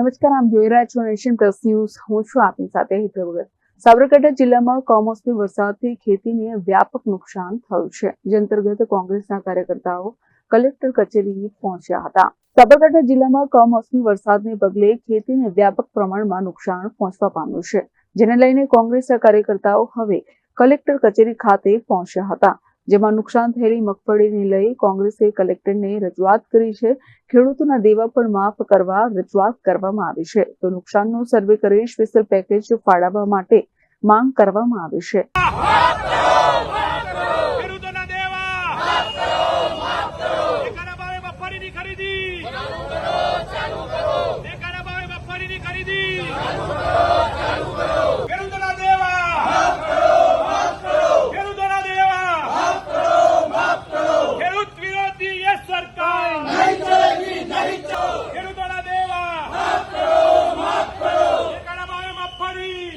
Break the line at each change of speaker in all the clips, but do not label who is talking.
નમસ્કાર, આમ જોઈ રહ્યા છો નેશન પ્લસ ન્યૂઝ. હું છું આપની સાથે હિતલ ભગત. સાબરકાંઠા જિલ્લામાં કમોસમી વરસાદથી ખેતીને વ્યાપક નુકસાન થયું છે. જે અંતર્ગત કોંગ્રેસના કાર્યકર્તાઓ કલેક્ટર કચેરી પહોંચ્યા હતા. સાબરકાંઠા જિલ્લામાં કમોસમી વરસાદને પગલે ખેતીને વ્યાપક પ્રમાણમાં નુકસાન પહોંચવા પામ્યું છે. જેને લઈને કોંગ્રેસના કાર્યકર્તાઓ હવે કલેક્ટર કચેરી ખાતે પહોંચ્યા હતા. જેમાં નુકસાન થયેલી મગફળીને લઈ કોંગ્રેસે કલેક્ટરને રજૂઆત કરી છે. ખેડૂતોના દેવા પણ માફ કરવા રજૂઆત કરવામાં આવી છે. તો નુકસાનનો સર્વે કરી સ્પેશિયલ પેકેજ ફાળવવા માટે માંગ કરવામાં આવી છે.
ખરીદી ટેકાના ભાવે મગફળીની ખરીદી ખેડૂતોના દેવા ખેડૂતોના દેવા ખેડૂત વિરોધી ये સરકાર ખેડૂતોના દેવા ટેકાના ભાવે મગફળી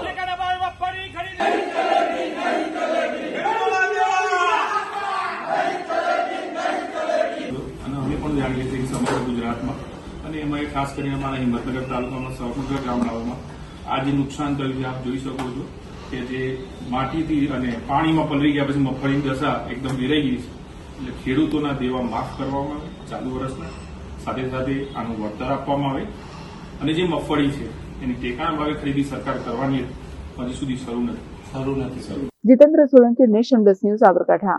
ટેકાના ભાવે મગફળી ખરીદી ખેડૂતોના દેવા
અને અમે પણ જાણીએ છીએ કે સમગ્ર ગુજરાતમાં અને એમાં એ ખાસ કરીને અમારા હિંમતનગર તાલુકામાં સમગ્ર ગામડાઓમાં આ જે નુકસાન થયું છે. આપ જોઈ શકો છો કે જે માટીથી અને પાણીમાં પલળી ગયા પછી મગફળીની દશા એકદમ વેરાઈ ગઈ છે. એટલે ખેડૂતોના દેવા માફ કરવામાં આવે ચાલુ વર્ષના સાથે સાથે આનું વળતર આપવામાં આવે અને જે મગફળી છે એની ટેકાના ભાવે ખરીદી સરકાર કરવાની હજી સુધી શરૂ નથી. શરૂ નથી શરૂ.
Jitendra Solanki Nation Plus News Sabarkantha.